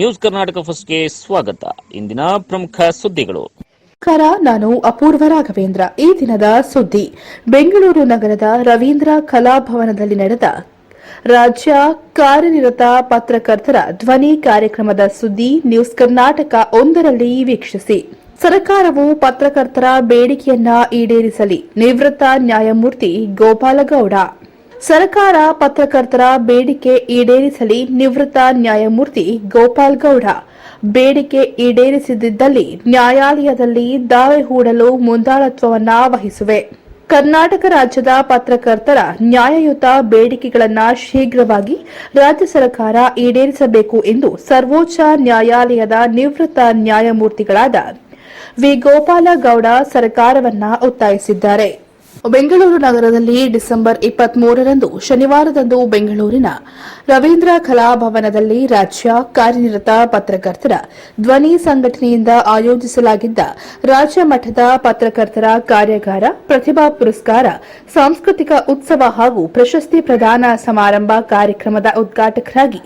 News Karnataka ಫಸ್ಟ್ಗೆ ಸ್ವಾಗತ. ಇಂದಿನ ಪ್ರಮುಖ ಸುದ್ದಿಗಳು. ನಮಸ್ಕಾರ ನಾನು ಅಪೂರ್ವ ರಾಘವೇಂದ್ರ. ಈ ದಿನದ ಸುದ್ದಿ. ಬೆಂಗಳೂರು ನಗರದ ರವೀಂದ್ರ ಕಲಾಭವನದಲ್ಲಿ ನಡೆದ ರಾಜ್ಯ ಕಾರ್ಯನಿರತ ಪತ್ರಕರ್ತರ ಧ್ವನಿ ಕಾರ್ಯಕ್ರಮದ ಸುದ್ದಿ ನ್ಯೂಸ್ ಕರ್ನಾಟಕ ಒಂದರಲ್ಲಿ ವೀಕ್ಷಿಸಿ. ಸರ್ಕಾರವು ಪತ್ರಕರ್ತರ ಬೇಡಿಕೆಯನ್ನ ಈಡೇರಿಸಲಿ. ನಿವೃತ್ತ ನ್ಯಾಯಮೂರ್ತಿ ಗೋಪಾಲಗೌಡ. ಸರ್ಕಾರ ಪತ್ರಕರ್ತರ ಬೇಡಿಕೆ ಈಡೇರಿಸಲಿ ನಿವೃತ್ತ ನ್ಯಾಯಮೂರ್ತಿ ಗೋಪಾಲ್ ಗೌಡ. ಬೇಡಿಕೆ ಈಡೇರಿಸದಿದ್ದಲ್ಲಿ ನ್ಯಾಯಾಲಯದಲ್ಲಿ ದಾವೆ ಹೂಡಲು ಮುಂದಾಳತ್ವವನ್ನು ವಹಿಸುವೆ. ಕರ್ನಾಟಕ ರಾಜ್ಯದ ಪತ್ರಕರ್ತರ ನ್ಯಾಯಯುತ ಬೇಡಿಕೆಗಳನ್ನು ಶೀಘ್ರವಾಗಿ ರಾಜ್ಯ ಸರ್ಕಾರ ಈಡೇರಿಸಬೇಕು ಎಂದು ಸರ್ವೋಚ್ಚ ನ್ಯಾಯಾಲಯದ ನಿವೃತ್ತ ನ್ಯಾಯಮೂರ್ತಿಗಳಾದ ವಿ ಗೋಪಾಲ ಗೌಡ ಸರ್ಕಾರವನ್ನು ಒತ್ತಾಯಿಸಿದ್ದಾರೆ. ಬೆಂಗಳೂರು ನಗರದಲ್ಲಿ ಡಿಸೆಂಬರ್ ಇಪ್ಪತ್ಮೂರರಂದು ಶನಿವಾರದಂದು ಬೆಂಗಳೂರಿನ ರವೀಂದ್ರ ಕಲಾಭವನದಲ್ಲಿ ರಾಜ್ಯ ಕಾರ್ಯನಿರತ ಪತ್ರಕರ್ತರ ಧ್ವನಿ ಸಂಘಟನೆಯಿಂದ ಆಯೋಜಿಸಲಾಗಿದ್ದ ರಾಜ್ಯ ಮಟ್ಟದ ಪತ್ರಕರ್ತರ ಕಾರ್ಯಾಗಾರ, ಪ್ರತಿಭಾ ಪುರಸ್ಕಾರ, ಸಾಂಸ್ಕೃತಿಕ ಉತ್ಸವ ಹಾಗೂ ಪ್ರಶಸ್ತಿ ಪ್ರದಾನ ಸಮಾರಂಭ ಕಾರ್ಯಕ್ರಮದ ಉದ್ಘಾಟಕರಾಗಿ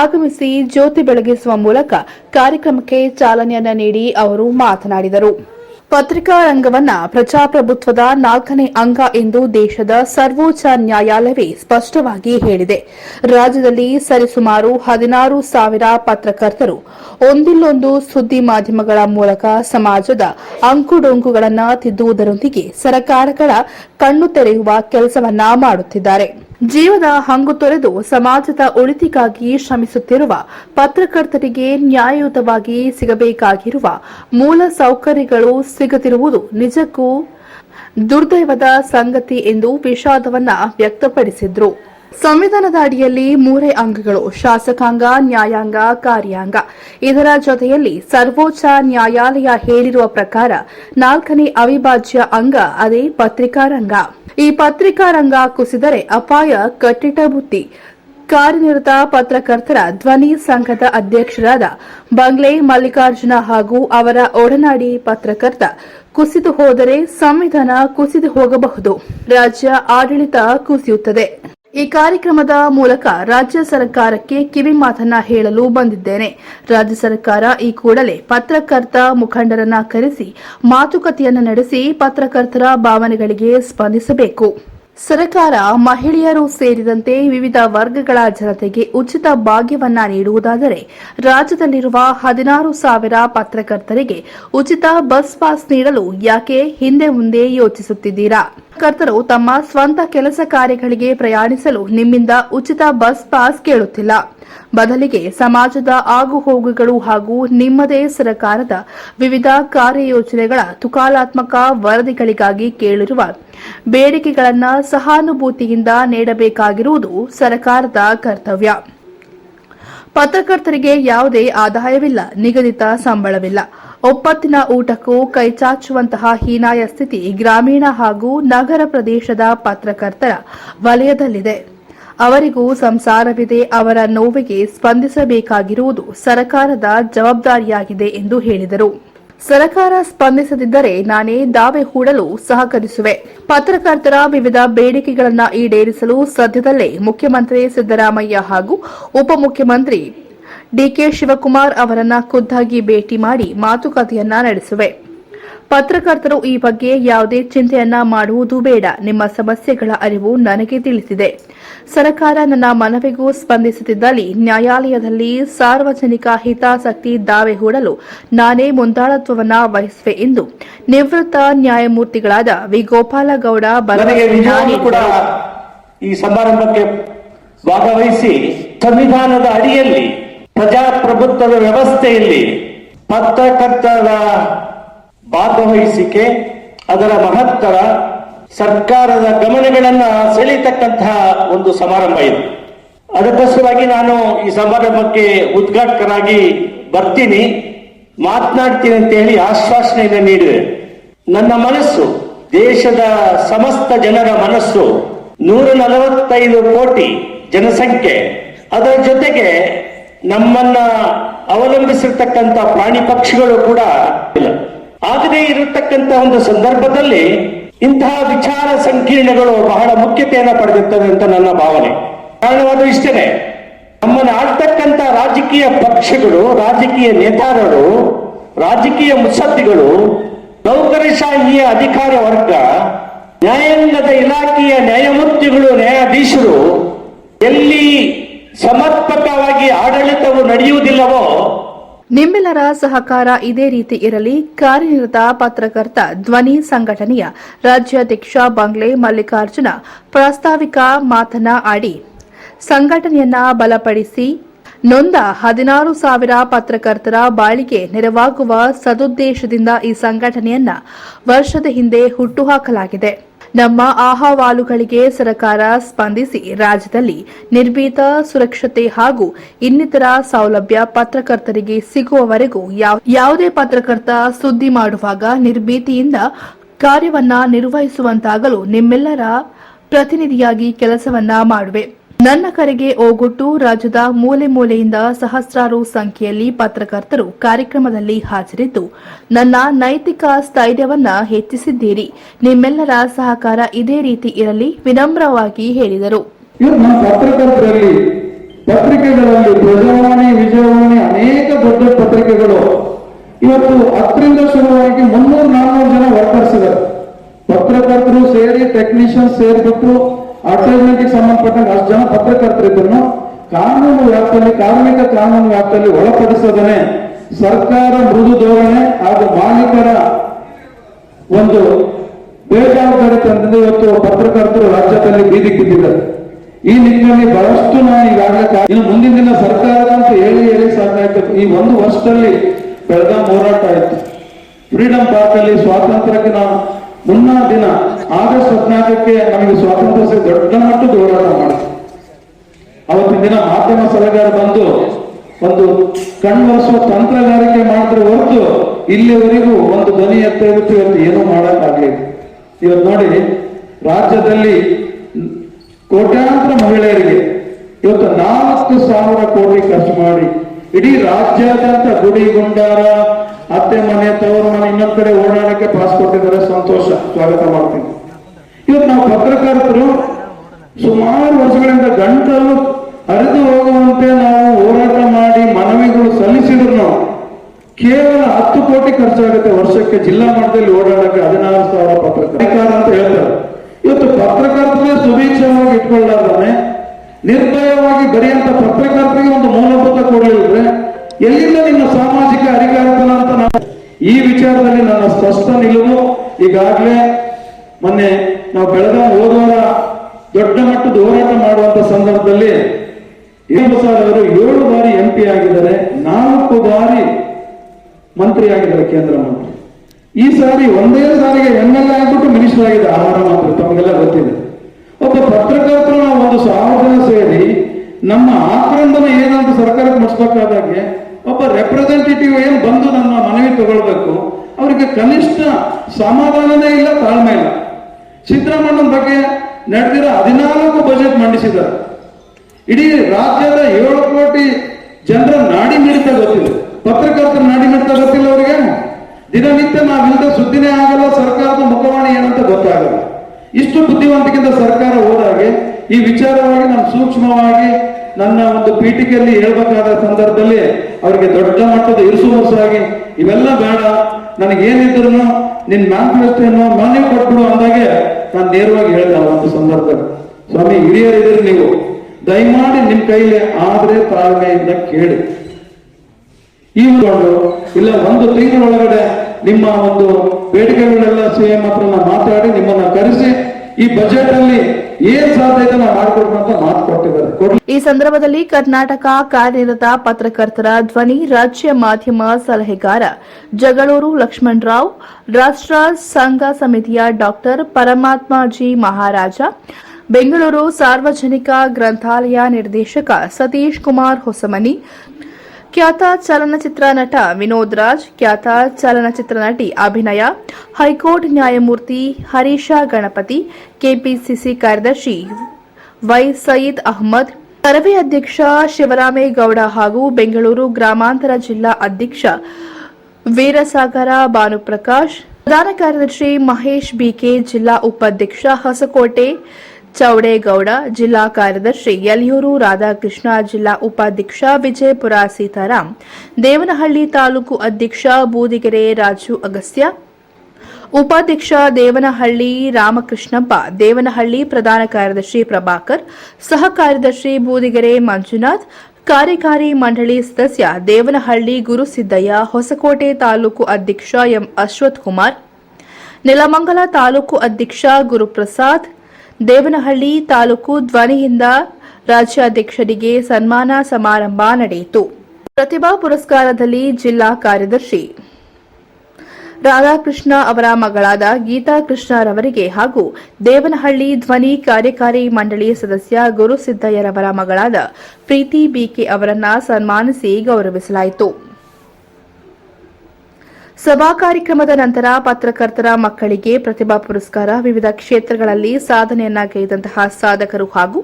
ಆಗಮಿಸಿ ಜ್ಯೋತಿ ಬೆಳಗಿಸುವ ಮೂಲಕ ಕಾರ್ಯಕ್ರಮಕ್ಕೆ ಚಾಲನೆಯನ್ನ ನೀಡಿ ಅವರು ಮಾತನಾಡಿದರು. ಪತ್ರಿಕಾ ರಂಗವನ್ನ ಪ್ರಜಾಪ್ರಭುತ್ವದ ನಾಲ್ಕನೇ ಅಂಗ ಎಂದು ದೇಶದ ಸರ್ವೋಚ್ಚ ನ್ಯಾಯಾಲಯವೇ ಸ್ಪಷ್ಟವಾಗಿ ಹೇಳಿದೆ. ರಾಜ್ಯದಲ್ಲಿ ಸರಿಸುಮಾರು ಹದಿನಾರು ಸಾವಿರ ಪತ್ರಕರ್ತರು, ಒಂದಿಲ್ಲೊಂದು ಸುದ್ದಿ ಮಾಧ್ಯಮಗಳ ಮೂಲಕ ಸಮಾಜದ ಅಂಕುಡೊಂಕುಗಳನ್ನು ತಿದ್ದುವುದರೊಂದಿಗೆ ಸರ್ಕಾರಗಳ ಕಣ್ಣು ತೆರೆಯುವ ಕೆಲಸವನ್ನ ಮಾಡುತ್ತಿದ್ದಾರೆ. ಜೀವದ ಹಂಗು ತೊರೆದು ಸಮಾಜದ ಒಳಿತಿಗಾಗಿ ಶ್ರಮಿಸುತ್ತಿರುವ ಪತ್ರಕರ್ತರಿಗೆ ನ್ಯಾಯಯುತವಾಗಿ ಸಿಗಬೇಕಾಗಿರುವ ಮೂಲ ಸೌಕರ್ಯಗಳು ಸಿಗದಿರುವುದು ನಿಜಕ್ಕೂ ದುರ್ದೈವದ ಸಂಗತಿ ಎಂದು ವಿಷಾದವನ್ನ ವ್ಯಕ್ತಪಡಿಸಿದ್ರು. ಸಂವಿಧಾನದ ಅಡಿಯಲ್ಲಿ ಮೂರೇ ಅಂಗಗಳು, ಶಾಸಕಾಂಗ, ನ್ಯಾಯಾಂಗ, ಕಾರ್ಯಾಂಗ. ಇದರ ಜೊತೆಯಲ್ಲಿ ಸರ್ವೋಚ್ಚ ನ್ಯಾಯಾಲಯ ಹೇಳಿರುವ ಪ್ರಕಾರ ನಾಲ್ಕನೇ ಅವಿಭಾಜ್ಯ ಅಂಗ, ಅದೇ ಪತ್ರಿಕಾರಂಗ. ಈ ಪತ್ರಿಕಾರಂಗ ಕುಸಿದರೆ ಅಪಾಯ, ಕಟ್ಟಿಟ ಬುತ್ತಿ. ಕಾರ್ಯನಿರತ ಪತ್ರಕರ್ತರ ಧ್ವನಿ ಸಂಘದ ಅಧ್ಯಕ್ಷರಾದ ಬಂಗ್ಲೆ, ಮಲ್ಲಿಕಾರ್ಜುನ ಹಾಗೂ ಅವರ ಒಡನಾಡಿ ಪತ್ರಕರ್ತ ಕುಸಿದು ಹೋದರೆ ಸಂವಿಧಾನ ಕುಸಿದು ಹೋಗಬಹುದು. ರಾಜ್ಯ ಆಡಳಿತ ಕುಸಿಯುತ್ತದೆ. ಈ ಕಾರ್ಯಕ್ರಮದ ಮೂಲಕ ರಾಜ್ಯ ಸರ್ಕಾರಕ್ಕೆ ಕಿವಿಮಾತನ್ನ ಹೇಳಲು ಬಂದಿದ್ದೇನೆ. ರಾಜ್ಯ ಸರ್ಕಾರ ಈ ಕೂಡಲೇ ಪತ್ರಕರ್ತ ಮುಖಂಡರನ್ನ ಕರೆಸಿ ಮಾತುಕತೆಯನ್ನು ನಡೆಸಿ ಪತ್ರಕರ್ತರ ಭಾವನೆಗಳಿಗೆ ಸ್ಪಂದಿಸಬೇಕು. ಸರ್ಕಾರ ಮಹಿಳೆಯರು ಸೇರಿದಂತೆ ವಿವಿಧ ವರ್ಗಗಳ ಜನತೆಗೆ ಉಚಿತ ಭಾಗ್ಯವನ್ನ ನೀಡುವುದಾದರೆ ರಾಜ್ಯದಲ್ಲಿರುವ ಹದಿನಾರು ಸಾವಿರ ಪತ್ರಕರ್ತರಿಗೆ ಉಚಿತ ಬಸ್ ಪಾಸ್ ನೀಡಲು ಯಾಕೆ ಹಿಂದೆ ಮುಂದೆ ಯೋಚಿಸುತ್ತಿದ್ದೀರಾ? ಪತ್ರಕರ್ತರು ತಮ್ಮ ಸ್ವಂತ ಕೆಲಸ ಕಾರ್ಯಗಳಿಗೆ ಪ್ರಯಾಣಿಸಲು ನಿಮ್ಮಿಂದ ಉಚಿತ ಬಸ್ ಪಾಸ್ ಕೇಳುತ್ತಿಲ್ಲ. ಬದಲಿಗೆ ಸಮಾಜದ ಆಗುಹೋಗುಗಳು ಹಾಗೂ ನಿಮ್ಮದೇ ಸರ್ಕಾರದ ವಿವಿಧ ಕಾರ್ಯಯೋಜನೆಗಳ ತುಕಾಲಾತ್ಮಕ ವರದಿಗಳಿಗಾಗಿ ಕೇಳಿರುವ ಬೇಡಿಕೆಗಳನ್ನು ಸಹಾನುಭೂತಿಯಿಂದ ನೀಡಬೇಕಾಗಿರುವುದು ಸರ್ಕಾರದ ಕರ್ತವ್ಯ. ಪತ್ರಕರ್ತರಿಗೆ ಯಾವುದೇ ಆದಾಯವಿಲ್ಲ, ನಿಗದಿತ ಸಂಬಳವಿಲ್ಲ. ಒಪ್ಪತ್ತಿನ ಊಟಕ್ಕೂ ಕೈಚಾಚುವಂತಹ ಹೀನಾಯ ಸ್ಥಿತಿ ಗ್ರಾಮೀಣ ಹಾಗೂ ನಗರ ಪ್ರದೇಶದ ಪತ್ರಕರ್ತರ ವಲಯದಲ್ಲಿದೆ. ಅವರಿಗೂ ಸಂಸಾರವಿದೆ, ಅವರ ನೋವಿಗೆ ಸ್ಪಂದಿಸಬೇಕಾಗಿರುವುದು ಸರ್ಕಾರದ ಜವಾಬ್ದಾರಿಯಾಗಿದೆ ಎಂದು ಹೇಳಿದರು. ಸರ್ಕಾರ ಸ್ಪಂದಿಸದಿದ್ದರೆ ನಾನೇ ದಾವೆ ಹೂಡಲು ಸಹಕರಿಸುವೆ. ಪತ್ರಕರ್ತರ ವಿವಿಧ ಬೇಡಿಕೆಗಳನ್ನು ಈಡೇರಿಸಲು ಸದ್ಯದಲ್ಲೇ ಮುಖ್ಯಮಂತ್ರಿ ಸಿದ್ದರಾಮಯ್ಯ ಹಾಗೂ ಉಪಮುಖ್ಯಮಂತ್ರಿ ಡಿಕೆ ಶಿವಕುಮಾರ್ ಅವರನ್ನ ಖುದ್ದಾಗಿ ಭೇಟಿ ಮಾಡಿ ಮಾತುಕತೆಯನ್ನ ನಡೆಸುವೆ. ಪತ್ರಕರ್ತರು ಈ ಬಗ್ಗೆ ಯಾವುದೇ ಚಿಂತೆಯನ್ನ ಮಾಡುವುದು ಬೇಡ. ನಿಮ್ಮ ಸಮಸ್ಯೆಗಳ ಅರಿವು ನನಗೆ ತಿಳಿಸಿದೆ. ಸರ್ಕಾರ ನನ್ನ ಮನವಿಗೂ ಸ್ಪಂದಿಸುತ್ತಿದ್ದಲ್ಲಿ ನ್ಯಾಯಾಲಯದಲ್ಲಿ ಸಾರ್ವಜನಿಕ ಹಿತಾಸಕ್ತಿ ದಾವೆ ಹೂಡಲು ನಾನೇ ಮುಂದಾಳತ್ವವನ್ನ ವಹಿಸುವೆ ಎಂದು ನಿವೃತ್ತ ನ್ಯಾಯಮೂರ್ತಿಗಳಾದ ವಿ. ಗೋಪಾಲಗೌಡ ಈ ಸಮಾರಂಭಕ್ಕೆ ಭಾಗವಹಿಸಿ ಸಂವಿಧಾನದ ಅಡಿಯಲ್ಲಿ ಪ್ರಜಾಪ್ರಭುತ್ವದ ವ್ಯವಸ್ಥೆಯಲ್ಲಿ ಪತ್ರಕರ್ತರ ಭಾಗವಹಿಸಿಕೆ, ಅದರ ಮಹತ್ತರ ಸರ್ಕಾರದ ಗಮನಗಳನ್ನ ಸೆಳೆಯತಕ್ಕಂತಹ ಒಂದು ಸಮಾರಂಭ ಇದು. ಅದಕ್ಕೋಸ್ಕರವಾಗಿ ನಾನು ಈ ಸಮಾರಂಭಕ್ಕೆ ಉದ್ಘಾಟಕರಾಗಿ ಬರ್ತೀನಿ. ಮಾತನಾಡ್ತೀನಿ ಅಂತ ಹೇಳಿ ಆಶ್ವಾಸನೆಯನ್ನು ನೀಡಿದೆ. ನನ್ನ ಮನಸ್ಸು, ದೇಶದ ಸಮಸ್ತ ಜನರ ಮನಸ್ಸು ನೂರ ನಲವತ್ತೈದು ಕೋಟಿ ಜನಸಂಖ್ಯೆ. ಅದರ ಜೊತೆಗೆ ನಮ್ಮನ್ನ ಅವಲಂಬಿಸಿರ್ತಕ್ಕಂಥ ಪ್ರಾಣಿ ಪಕ್ಷಿಗಳು ಕೂಡ ಇಲ್ಲ. ಆಗದೇ ಇರತಕ್ಕಂತ ಒಂದು ಸಂದರ್ಭದಲ್ಲಿ ಇಂತಹ ವಿಚಾರ ಸಂಕೀರ್ಣಗಳು ಬಹಳ ಮುಖ್ಯತೆಯನ್ನು ಪಡೆದಿರ್ತವೆ ಅಂತ ನನ್ನ ಭಾವನೆ. ಕಾರಣವಾದ ಇಷ್ಟೇನೆ. ನಮ್ಮನ್ನು ಆಳ್ತಕ್ಕಂಥ ರಾಜಕೀಯ ಪಕ್ಷಗಳು, ರಾಜಕೀಯ ನೇತಾರರು, ರಾಜಕೀಯ ಮುತ್ಸದ್ದಿಗಳು ನೌಕರಶಾಹಿಯ ಅಧಿಕಾರ ವರ್ಗ, ನ್ಯಾಯಾಂಗದ ಇಲಾಖೆಯ ನ್ಯಾಯಮೂರ್ತಿಗಳು, ನ್ಯಾಯಾಧೀಶರು ಎಲ್ಲಿ ಸಮರ್ಪಕವಾಗಿ ಆಡಳಿತವು ನಡೆಯುವುದಿಲ್ಲವೋ ನಿಮ್ಮೆಲ್ಲರ ಸಹಕಾರ ಇದೇ ರೀತಿ ಇರಲಿ. ಕಾರ್ಯನಿರತ ಪತ್ರಕರ್ತ, ಧ್ವನಿ ಸಂಘಟನೆಯ ರಾಜ್ಯಾಧ್ಯಕ್ಷ ಬಂಗ್ಲೆ ಮಲ್ಲಿಕಾರ್ಜುನ ಪ್ರಾಸ್ತಾವಿಕ ಮಾತನಾಡಿ ಸಂಘಟನೆಯನ್ನ ಬಲಪಡಿಸಿ, ನೊಂದ ಹದಿನಾರು ಸಾವಿರ ಪತ್ರಕರ್ತರ ಬಾಳಿಗೆ ನೆರವಾಗುವ ಸದುದ್ದೇಶದಿಂದ ಈ ಸಂಘಟನೆಯನ್ನ ವರ್ಷದ ಹಿಂದೆ ಹುಟ್ಟುಹಾಕಲಾಗಿದೆ ನಮ್ಮ ಅಹವಾಲುಗಳಿಗೆ ಸರ್ಕಾರ ಸ್ಪಂದಿಸಿ ರಾಜ್ಯದಲ್ಲಿ ನಿರ್ಭೀತ ಸುರಕ್ಷತೆ ಹಾಗೂ ಇನ್ನಿತರ ಸೌಲಭ್ಯ ಪತ್ರಕರ್ತರಿಗೆ ಸಿಗುವವರೆಗೂ ಯಾವ- ಯಾವುದೇ ಪತ್ರಕರ್ತ ಸುದ್ದಿ ಮಾಡುವಾಗ ನಿರ್ಭೀತಿಯಿಂದ ಕಾರ್ಯವನ್ನ ನಿರ್ವಹಿಸುವಂತಾಗಲು ನಿಮ್ಮೆಲ್ಲರ ಪ್ರತಿನಿಧಿಯಾಗಿ ಕೆಲಸವನ್ನ ಮಾಡುವೆ. ನನ್ನ ಕರೆಗೆ ಓಗೊಟ್ಟು ರಾಜ್ಯದ ಮೂಲೆ ಮೂಲೆಯಿಂದ ಸಹಸ್ರಾರು ಸಂಖ್ಯೆಯಲ್ಲಿ ಪತ್ರಕರ್ತರು ಕಾರ್ಯಕ್ರಮದಲ್ಲಿ ಹಾಜರಿದ್ದು, ನನ್ನ ನೈತಿಕ ಸ್ಥೈರ್ಯವನ್ನ ಹೆಚ್ಚಿಸಿದ್ದೀರಿ. ನಿಮ್ಮೆಲ್ಲರ ಸಹಕಾರ ಇದೇ ರೀತಿ ಇರಲಿ, ವಿನಮ್ರವಾಗಿ ಹೇಳಿದರು. ಪತ್ರಿಕೆಗಳಲ್ಲಿ ಪ್ರಜಾವಾಣಿ ವಿಜಯವಾಣಿ ಅನೇಕ ದೊಡ್ಡ ಪತ್ರಿಕೆಗಳು ಇವತ್ತು ಹತ್ತರಿಂದ ಶುರುವಾಗಿ ಮುನ್ನೂರು, ನಾನ್ನೂರು ಜನ ವರ್ಕರ್ಸ್ ಇದ್ದಾರೆ. ಪತ್ರಕರ್ತರು ಸೇರಿ ಟೆಕ್ನಿಷಿಯನ್ ಸೇರಿಬಿಟ್ಟು ಅಡ್ವರ್ಟೈಸ್ಮೆಂಟ್ಗೆ ಸಂಬಂಧಪಟ್ಟಂಗೆ ಅಷ್ಟು ಜನ ಪತ್ರಕರ್ತರಿದ್ರು ಕಾನೂನು ವ್ಯಾಪ್ತಿಯಲ್ಲಿ, ಕಾರ್ಮಿಕ ಕಾನೂನು ವ್ಯಾಪ್ತಿಯಲ್ಲಿ ಒಳಪಡಿಸದನೆ ಸರ್ಕಾರ ಮೃದು ಧೋರಣೆ ಹಾಗೂ ಮಾಲೀಕರ ಒಂದು ಬೇಜವಾಬ್ದಾರಿತನದಿಂದ ಇವತ್ತು ಪತ್ರಕರ್ತರು ರಾಜ್ಯದಲ್ಲಿ ಬೀದಿ ಬಿದ್ದಿದ್ದಾರೆ. ಈ ನಿಟ್ಟಿನಲ್ಲಿ ಬಹಳಷ್ಟು ನಾನು ಈಗಾಗಲೇ ಇನ್ನು ಮುಂದಿನ ದಿನ ಸರ್ಕಾರದ ಅಂತ ಹೇಳಿ ಹೇಳಿ ಸಾಕಾಯ್ತು ಈ ಒಂದು ವರ್ಷದಲ್ಲಿ ಬೆಳಗಾಂ ಹೋರಾಟ ಆಯ್ತು. ಫ್ರೀಡಂ ಪಾರ್ಕ್ ಅಲ್ಲಿ ಸ್ವಾತಂತ್ರ್ಯಕ್ಕೆ ನಾವು ಮುನ್ನಾ ದಿನ ಆಗಸ್ಟ್ ಹದಿನಾಲ್ಕಕ್ಕೆ ನಮಗೆ ಸ್ವಾತಂತ್ರ್ಯ ದೊಡ್ಡ ಮಟ್ಟದ ಹೋರಾಟ ಮಾಡಿ ಅವತ್ತಿನ ದಿನ ಮಾಧ್ಯಮ ಸಲಹೆಗಾರ ಬಂದು ಒಂದು ಕಣ್ವರಿಸುವ ತಂತ್ರಗಾರಿಕೆ ಮಾಡಿದ್ರೆ ಹೊರತು ಇಲ್ಲಿವರೆಗೂ ಒಂದು ಧ್ವನಿ ಎತ್ತಿಬಿಟ್ಟು ಇವತ್ತು ಏನೂ ಮಾಡಕ್ಕಾಗಲಿಲ್ಲ. ಇವತ್ತು ನೋಡಿ, ರಾಜ್ಯದಲ್ಲಿ ಕೋಟ್ಯಾಂತರ ಮಹಿಳೆಯರಿಗೆ ಇವತ್ತು ನಾಲ್ಕು ಸಾವಿರ ಕೋಟಿ ಖರ್ಚು ಮಾಡಿ, ಇಡೀ ರಾಜ್ಯಾದ್ಯಂತ ಗುಡಿ ಗುಂಡಾರ ಅತ್ತೆ ಮನೆ, ತವರು ಮನೆ, ಇನ್ನೊಂದ್ ಕಡೆ ಓಡಾಡಕ್ಕೆ ಪಾಸ್ ಕೊಟ್ಟಿದ್ದಾರೆ. ಸಂತೋಷ. ಸ್ವಾಗತ ಮಾಡ್ತೀನಿ. ಇವತ್ತು ನಾವು ಪತ್ರಕರ್ತರು ಸುಮಾರು ವರ್ಷಗಳಿಂದ ಗಂಟಲು ಅರಿದು ಹೋಗುವಂತೆ ನಾವು ಹೋರಾಟ ಮಾಡಿ ಮನವಿಗಳು ಸಲ್ಲಿಸಿದ್ರು ಕೇವಲ ಹತ್ತು ಕೋಟಿ ಖರ್ಚಾಗುತ್ತೆ ವರ್ಷಕ್ಕೆ ಜಿಲ್ಲಾ ಮಟ್ಟದಲ್ಲಿ ಓಡಾಡಕ್ಕೆ ಹದಿನಾರು ಸಾವಿರ ಪತ್ರಕರ್ತರ. ಅಂತ ಹೇಳ್ತಾರೆ. ಇವತ್ತು ಪತ್ರಕರ್ತರೇ ಸುಭೀಕ್ಷವಾಗಿ ಇಟ್ಕೊಳ್ಳಾರ್ದಾನೆ ನಿರ್ಭಯವಾಗಿ ಬರೆಯಂತ ಪತ್ರಕರ್ತರಿಗೆ ಒಂದು ಮೂಲಭೂತ ಕೊಡಲಿಲ್ಲದ್ರೆ ಎಲ್ಲಿಂದ ನಿಮ್ಮ ಸಾಮಾಜಿಕ ಅಧಿಕಾರತನ ಅಂತ ನಾನು ಈ ವಿಚಾರದಲ್ಲಿ ನನ್ನ ಸ್ಪಷ್ಟ ನಿಲುವು. ಈಗಾಗಲೇ ಮೊನ್ನೆ ನಾವು ಬೆಳೆದ ಹೋದವರ ದೊಡ್ಡ ಮಟ್ಟದ ಹೋರಾಟ ಮಾಡುವಂತ ಸಂದರ್ಭದಲ್ಲಿ ಸಾರ್ ಅವರು ಏಳು ಬಾರಿ ಎಂ ಪಿ ಆಗಿದ್ದಾರೆ, ನಾಲ್ಕು ಬಾರಿ ಮಂತ್ರಿ ಆಗಿದ್ದಾರೆ ಕೇಂದ್ರ ಮಂತ್ರಿ. ಈ ಸಾರಿ ಒಂದೇ ಸಾರಿಗೆ ಎಂ ಎಲ್ ಎ ಆಗ್ಬಿಟ್ಟು ಮಿನಿಸ್ಟರ್ ಆಗಿದೆ. ಆಹಾರ ಮಂತ್ರಿ, ತಮಗೆಲ್ಲ ಗೊತ್ತಿದೆ. ಒಬ್ಬ ಪತ್ರಕರ್ತರು ಒಂದು ಸಾವಿರ ಜನ ಸೇರಿ ನಮ್ಮ ಆಕ್ರಂದನ ಏನಂತ ಸರ್ಕಾರಕ್ಕೆ ಮುಟ್ಸ್ಬೇಕಾದಾಗೆ ಒಬ್ಬ ರೆಪ್ರೆಸೆಂಟೇಟಿವ್ ಏನು ಬಂದು ನಮ್ಮ ಮನವಿ ತಗೊಳ್ಬೇಕು. ಅವರಿಗೆ ಕನಿಷ್ಠ ಸಮಾಧಾನನೇ ಇಲ್ಲ, ತಾಳ್ಮೆ ಇಲ್ಲ. ಬಗ್ಗೆ ನಡೆದಿರೋ ಹದಿನಾಲ್ಕು ಬಜೆಟ್ ಮಂಡಿಸಿದ್ದಾರೆ. ಇಡೀ ರಾಜ್ಯದ ಏಳು ಕೋಟಿ ಜನರ ನಾಡಿ ಮಿಡಿತ ಗೊತ್ತಿಲ್ಲ. ಪತ್ರಕರ್ತರ ನಾಡಿ ಮಿಡಿತ ಗೊತ್ತಿಲ್ಲ ಅವರಿಗೆ. ದಿನನಿತ್ಯ ನಾವಿಲ್ಲದ ಸುದ್ದಿನೇ ಆಗಲ್ಲ, ಸರ್ಕಾರದ ಮುಖವಾಣಿ ಏನಂತ ಗೊತ್ತಾಗಲ್ಲ. ಇಷ್ಟು ಬುದ್ಧಿವಂತಿಕೆಯಿಂದ ಸರ್ಕಾರ ಹೋದಾಗೆ ಈ ವಿಚಾರವಾಗಿ ನಾನು ಸೂಕ್ಷ್ಮವಾಗಿ ನನ್ನ ಒಂದು ಪೀಠಿಕೆಯಲ್ಲಿ ಹೇಳ್ಬೇಕಾದ ಸಂದರ್ಭದಲ್ಲಿ ಅವರಿಗೆ ದೊಡ್ಡ ಮಟ್ಟದ ಇರಿಸುವಸಾಗಿ ಇವೆಲ್ಲ ಬೇಡ ನನಗೇನಿದ್ರು ನಿನ್ ವ್ಯವಸ್ಥೆಯನ್ನು ಮಾನ್ಯ ಕೊಟ್ಬಿಡು ಅಂದಾಗೆ ನಾನು ನೇರವಾಗಿ ಹೇಳಿದೆ ಒಂದು ಸಂದರ್ಭ. ಸ್ವಾಮಿ ಹಿರಿಯರಿದ್ದೀರಿ ನೀವು. ದಯಮಾಡಿ ನಿಮ್ ಕೈಲಿ ಆದ್ರೆ ತಾಳ್ಮೆಯಿಂದ ಕೇಳಿ. ಈ ಒಂದು, ಇಲ್ಲ, ಒಂದು ತಿಂಗಳೊಳಗಡೆ ನಿಮ್ಮ ಒಂದು ಬೇಡಿಕೆಗಳೆಲ್ಲ ಸಿಎಂ ಹತ್ರ ಮಾತಾಡಿ ನಿಮ್ಮನ್ನ ಕರೆಸಿ, ಈ ಬಜೆಟ್ ಅಲ್ಲಿ ಈ ಸಂದರ್ಭದಲ್ಲಿ ಕರ್ನಾಟಕ ಕಾರ್ಯನಿರತ ಪತ್ರಕರ್ತರ ಧ್ವನಿ ರಾಜ್ಯ ಮಾಧ್ಯಮ ಸಲಹೆಗಾರ ಜಗಳೂರು ಲಕ್ಷ್ಮಣರಾವ್, ರಾಷ್ಟ್ರ ಸಂಘ ಸಮಿತಿಯ ಡಾಕ್ಟರ್ ಪರಮಾತ್ಮಾಜಿ ಮಹಾರಾಜ, ಬೆಂಗಳೂರು ಸಾರ್ವಜನಿಕ ಗ್ರಂಥಾಲಯ ನಿರ್ದೇಶಕ ಸತೀಶ್ ಕುಮಾರ್ ಹೊಸಮನಿ ಖ್ಯಾತ ಚಲನಚಿತ್ರ ನಟ ವಿನೋದ್ ರಾಜ್, ಖ್ಯಾತ ಚಲನಚಿತ್ರ ನಟಿ ಅಭಿನಯ, ಹೈಕೋರ್ಟ್ ನ್ಯಾಯಮೂರ್ತಿ ಹರೀಶ ಗಣಪತಿ, ಕೆಪಿಸಿಸಿ ಕಾರ್ಯದರ್ಶಿ ವೈ ಸಯೀದ್ ಅಹ್ಮದ್ ಕರವೇ ಅಧ್ಯಕ್ಷ ಶಿವರಾಮೇಗೌಡ ಹಾಗೂ ಬೆಂಗಳೂರು ಗ್ರಾಮಾಂತರ ಜಿಲ್ಲಾ ಅಧ್ಯಕ್ಷ ವೀರಸಾಗರ ಭಾನುಪ್ರಕಾಶ್, ಪ್ರಧಾನ ಕಾರ್ಯದರ್ಶಿ ಮಹೇಶ್ ಬಿಕೆ, ಜಿಲ್ಲಾ ಉಪಾಧ್ಯಕ್ಷ ಹೊಸಕೋಟೆ ಚೌಡೇಗೌಡ, ಜಿಲ್ಲಾ ಕಾರ್ಯದರ್ಶಿ ಯಲಿಯೂರು ರಾಧಾಕೃಷ್ಣ, ಜಿಲ್ಲಾ ಉಪಾಧ್ಯಕ್ಷ ವಿಜಯಪುರ ಸೀತಾರಾಮ್ ದೇವನಹಳ್ಳಿ ತಾಲೂಕು ಅಧ್ಯಕ್ಷ ಬೂದಿಗೆರೆ ರಾಜು ಅಗಸ್ತ್ಯ, ಉಪಾಧ್ಯಕ್ಷ ದೇವನಹಳ್ಳಿ ರಾಮಕೃಷ್ಣಪ್ಪ, ದೇವನಹಳ್ಳಿ ಪ್ರಧಾನ ಕಾರ್ಯದರ್ಶಿ ಪ್ರಭಾಕರ್, ಸಹ ಕಾರ್ಯದರ್ಶಿ ಬೂದಿಗೆರೆ ಮಂಜುನಾಥ್, ಕಾರ್ಯಕಾರಿ ಮಂಡಳಿ ಸದಸ್ಯ ದೇವನಹಳ್ಳಿ ಗುರುಸಿದ್ದಯ್ಯ ಹೊಸಕೋಟೆ ತಾಲೂಕು ಅಧ್ಯಕ್ಷ ಎಂ ಅಶ್ವಥ್ ಕುಮಾರ್, ನೆಲಮಂಗಲ ತಾಲೂಕು ಅಧ್ಯಕ್ಷ ಗುರುಪ್ರಸಾದ್ ದೇವನಹಳ್ಳಿ ತಾಲೂಕು ಧ್ವನಿಯಿಂದ ರಾಜ್ಯಾಧ್ಯಕ್ಷರಿಗೆ ಸನ್ಮಾನ ಸಮಾರಂಭ ನಡೆಯಿತು. ಪ್ರತಿಭಾ ಪುರಸ್ಕಾರದಲ್ಲಿ ಜಿಲ್ಲಾ ಕಾರ್ಯದರ್ಶಿ ರಾಧಾಕೃಷ್ಣ ಅವರ ಮಗಳಾದ ಗೀತಾ ಕೃಷ್ಣರವರಿಗೆ ಹಾಗೂ ದೇವನಹಳ್ಳಿ ಧ್ವನಿ ಕಾರ್ಯಕಾರಿ ಮಂಡಳಿ ಸದಸ್ಯ ಗುರುಸಿದ್ದಯ್ಯರವರ ಮಗಳಾದ ಪ್ರೀತಿ ಬಿಕೆ ಅವರನ್ನ ಸನ್ಮಾನಿಸಿ ಗೌರವಿಸಲಾಯಿತು. ಸಭಾ ಕಾರ್ಯಕ್ರಮದ ನಂತರ ಪತ್ರಕರ್ತರ ಮಕ್ಕಳಿಗೆ ಪ್ರತಿಭಾ ಪುರಸ್ಕಾರ. ವಿವಿಧ ಕ್ಷೇತ್ರಗಳಲ್ಲಿ ಸಾಧನೆಯನ್ನಾಗೈದಂತಹ ಸಾಧಕರು ಹಾಗೂ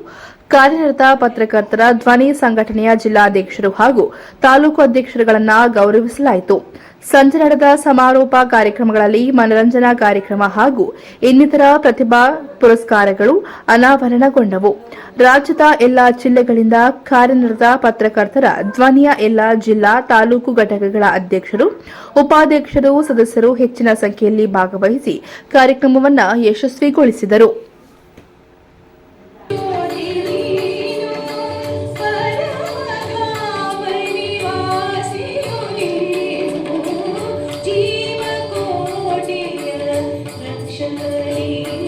ಕಾರ್ಯನಿರತ ಪತ್ರಕರ್ತರ ಧ್ವನಿ ಸಂಘಟನೆಯ ಜಿಲ್ಲಾಧ್ಯಕ್ಷರು ಹಾಗೂ ತಾಲೂಕು ಅಧ್ಯಕ್ಷರುಗಳನ್ನು ಗೌರವಿಸಲಾಯಿತು. ಸಂಜೆ ನಡೆದ ಸಮಾರೋಪ ಕಾರ್ಯಕ್ರಮಗಳಲ್ಲಿ ಮನರಂಜನಾ ಕಾರ್ಯಕ್ರಮ ಹಾಗೂ ಇನ್ನಿತರ ಪ್ರತಿಭಾ ಪುರಸ್ಕಾರಗಳು ಅನಾವರಣಗೊಂಡವು. ರಾಜ್ಯದ ಎಲ್ಲಾ ಜಿಲ್ಲೆಗಳಿಂದ ಕಾರ್ಯನಿರತ ಪತ್ರಕರ್ತರ, ಧ್ವನಿಯ ಎಲ್ಲಾ ಜಿಲ್ಲಾ ತಾಲೂಕು ಘಟಕಗಳ ಅಧ್ಯಕ್ಷರು, ಉಪಾಧ್ಯಕ್ಷರು, ಸದಸ್ಯರು ಹೆಚ್ಚಿನ ಸಂಖ್ಯೆಯಲ್ಲಿ ಭಾಗವಹಿಸಿ ಕಾರ್ಯಕ್ರಮವನ್ನು ಯಶಸ್ವಿಗೊಳಿಸಿದರು. affectionately.